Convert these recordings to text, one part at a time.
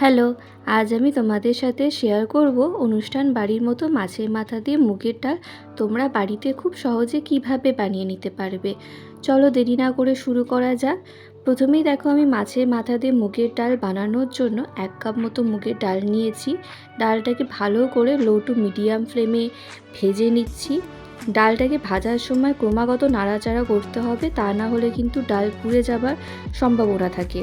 Hello, আজ আমি তোমাদের সাথে শেয়ার করব অনুষ্ঠান বাড়ির মতো মাছের মাথা দিয়ে মুগের ডাল তোমরা বাড়িতে খুব সহজে কীভাবে বানিয়ে নিতে পারবে। চলো দেরি না করে শুরু করা যাক। প্রথমেই দেখো, আমি মাছের মাথা দিয়ে মুগের ডাল বানানোর জন্য এক কাপ মতো মুগের ডাল নিয়েছি। ডালটাকে ভালো করে লো টু মিডিয়াম ফ্লেমে ভেজে নিচ্ছি। ডালটাকে ভাজার সময় ক্রমাগত নাড়াচাড়া করতে হবে, তা না হলে কিন্তু ডাল পুড়ে যাবার সম্ভাবনা থাকে।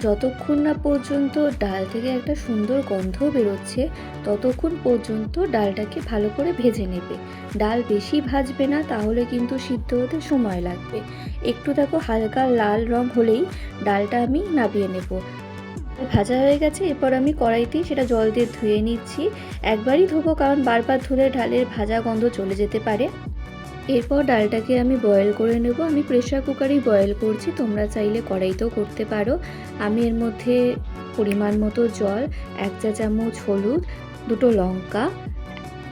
যতক্ষণ না পর্যন্ত ডাল থেকে একটা সুন্দর গন্ধ বেরোচ্ছে, ততক্ষণ পর্যন্ত ডালটাকে ভালো করে ভেজে নেবে। ডাল বেশি ভাজবে না, তাহলে কিন্তু সিদ্ধ হতে সময় লাগবে। একটু দেখো হালকা লাল রং হলেই ডালটা আমি নামিয়ে নেব। ভাজা হয়ে গেছে, এরপর আমি কড়াইতেই সেটা জল দিয়ে ধুয়ে নিচ্ছি। একবারই ধোবো, কারণ বারবার ধুলে ডালের ভাজা গন্ধ চলে যেতে পারে। এরপর ডালটাকে আমি বয়েল করে নেব। আমি প্রেশার কুকারেই বয়েল করছি। তোমরা চাইলে কড়াইতেও করতে পারো। আমি এর মধ্যে পরিমাণ মতো জল, এক চা চামচ হলুদ, দুটো লঙ্কা,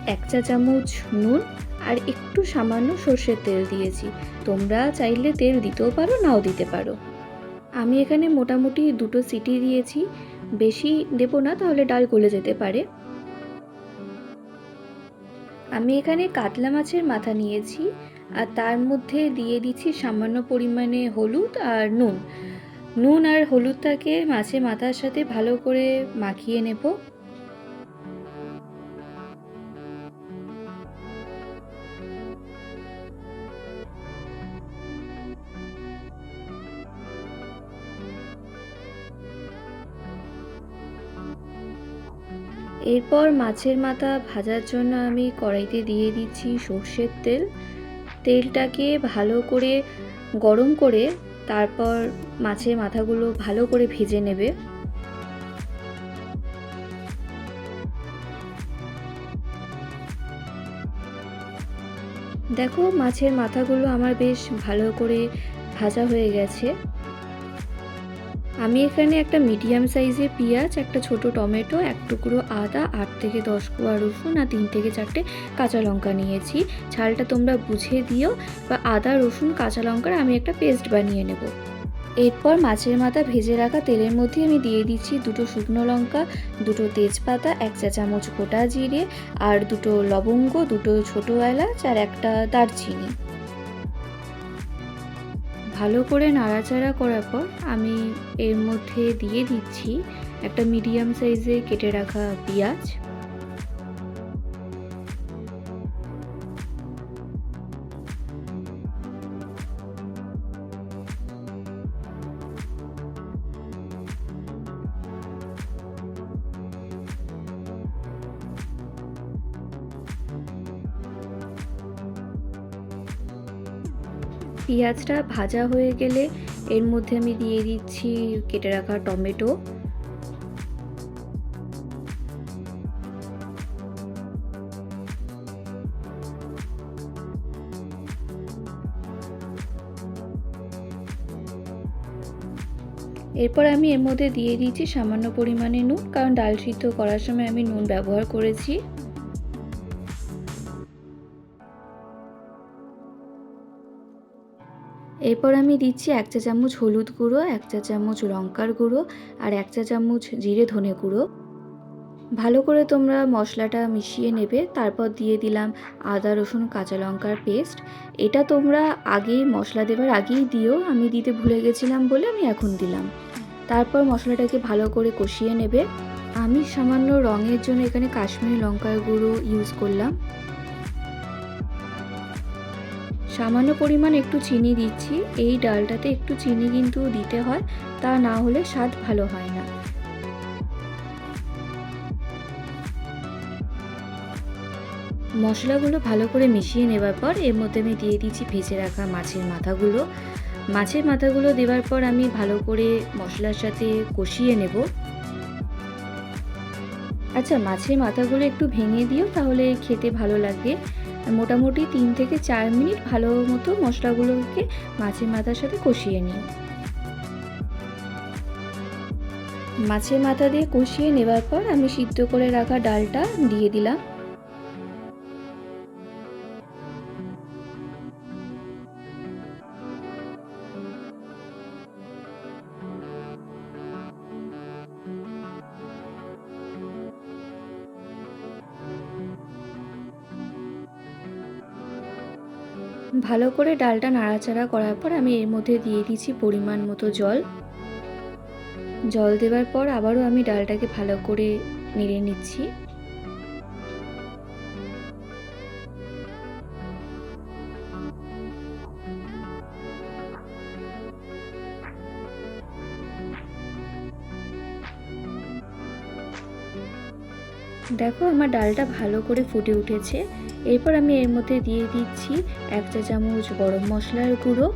এক চা চামচ নুন আর একটু সামান্য সর্ষের তেল দিয়েছি। তোমরা চাইলে তেল দিতেও পারো, নাও দিতে পারো। আমি এখানে মোটামুটি দুটো সিটি দিয়েছি। বেশি দেবো না, তাহলে ডাল গলে যেতে পারে। আমি এখানে কাতলা মাছের মাথা নিয়েছি আর তার মধ্যে দিয়ে দিচ্ছি সামান্য পরিমাণে হলুদ আর নুন। নুন আর হলুদটাকে মাছের মাথার সাথে ভালো করে মাখিয়ে নেব। এরপর মাছের মাথা ভাজার জন্য আমি কড়াইতে দিয়ে দিচ্ছি সর্ষের তেল। তেলটাকে ভালো করে গরম করে তারপর মাছের মাথাগুলো ভালো করে ভেজে নেবে। দেখো মাছের মাথাগুলো আমার বেশ ভালো করে ভাজা হয়ে গেছে। আমি এখানে একটা মিডিয়াম সাইজের পেঁয়াজ, একটা ছোট টমেটো, এক টুকরো আদা, আট থেকে দশ কোয়া রসুন আর তিন থেকে চারটে কাঁচা লঙ্কা নিয়েছি। ঝালটা তোমরা বুঝে দিও বা আদা, রসুন, কাঁচা লঙ্কার আমি একটা পেস্ট বানিয়ে নেব। এরপর মাছের মাথা ভেজে রাখা তেলের মধ্যে আমি দিয়ে দিচ্ছি দুটো শুকনো লঙ্কা, দুটো তেজপাতা, এক চা চামচ গোটা জিরে আর দুটো লবঙ্গ, দুটো ছোটো এলাচ আর একটা দারচিনি। ভালো করে নাড়াচাড়া করার পর আমি এর মধ্যে দিয়ে দিচ্ছি একটা মিডিয়াম সাইজে কেটে রাখা পেঁয়াজ। পেঁয়াজটা ভাজা হয়ে গেলে এর মধ্যে আমি দিয়ে দিচ্ছি কেটে রাখা টমেটো। এরপর আমি এর মধ্যে দিয়ে দিয়েছি সামান্য পরিমাণে নুন, কারণ ডাল সিদ্ধ করার সময় আমি নুন ব্যবহার করেছি। এরপর আমি দিচ্ছি এক চা চামচ হলুদ গুঁড়ো, এক চা চামচ লঙ্কার গুঁড়ো আর এক চা চামচ জিরে ধনে গুঁড়ো। ভালো করে তোমরা মশলাটা মিশিয়ে নেবে। তারপর দিয়ে দিলাম আদা, রসুন, কাঁচা লঙ্কার পেস্ট। এটা তোমরা আগেই মশলা দেবার আগেই দিও। আমি দিতে ভুলে গেছিলাম বলে আমি এখন দিলাম। তারপর মশলাটাকে ভালো করে কষিয়ে নেবে। আমি সামান্য রঙের জন্য এখানে কাশ্মীরি লঙ্কার গুঁড়ো ইউজ করলাম। সামান্য পরিমাণ একটু চিনি দিচ্ছি। এই ডালটাতে একটু চিনি কিন্তু দিতে হয়, তা না হলে স্বাদ ভালো হয় না। মশলাগুলো ভালো করে মিশিয়ে নেবার পর এর মধ্যে আমি দিয়ে দিচ্ছি ভেজে রাখা মাছের মাথাগুলো। মাছের মাথাগুলো দেওয়ার পর আমি ভালো করে মশলার সাথে কষিয়ে নেব। আচ্ছা মাছের মাথাগুলো একটু ভেঙে দিও, তাহলে খেতে ভালো লাগবে। মোটামুটি তিন থেকে চার মিনিট ভালো মতো মশলাগুলোকে মাছের মাথার সাথে কষিয়ে নিই। মাছের মাথা দিয়ে কষিয়ে নেবার পর আমি সিদ্ধ করে রাখা ডালটা দিয়ে দিলাম। ভালো করে ডালটা নাড়াচাড়া করার পর আমি এর মধ্যে দিয়ে দিচ্ছি পরিমাণ মতো জল। জল দেওয়ার পর আবারও আমি ডালটাকে ভালো করে নেড়ে নিচ্ছি। দেখো আমার ডালটা ভালো করে ফুটে উঠেছে। এরপর আমি এর মধ্যে দিয়ে দিচ্ছি এক চা চামচ গরম মশলার গুঁড়ো।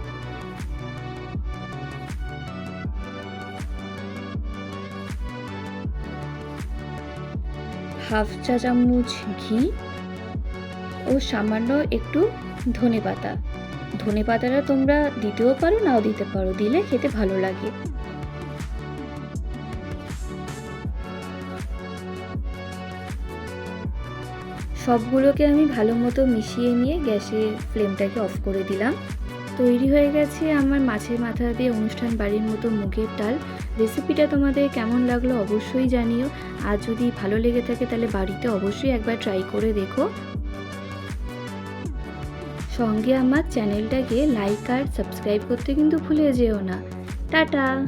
হাফ চা চামচ ঘি ও সামান্য একটু ধনে পাতা। ধনে পাতাটা তোমরা দিতেও পারো, নাও দিতে পারো, দিলে খেতে ভালো লাগে। সবগুলোকে আমি ভালো মতো মিশিয়ে নিয়ে গ্যাসের ফ্লেমটাকে অফ করে দিলাম। তৈরি হয়ে গেছে আমার মাছের মাথা দিয়ে অনুষ্ঠান বাড়ির মতো মুগের ডাল। রেসিপিটা তোমাদের কেমন লাগল অবশ্যই জানিও। আর যদি ভালো লেগে থাকে তাহলে বাড়িতে অবশ্যই একবার ট্রাই করে দেখো। সঙ্গে আমার চ্যানেলটাকে লাইক আর সাবস্ক্রাইব করতে কিন্তু ভুলে যেও না। টাটা!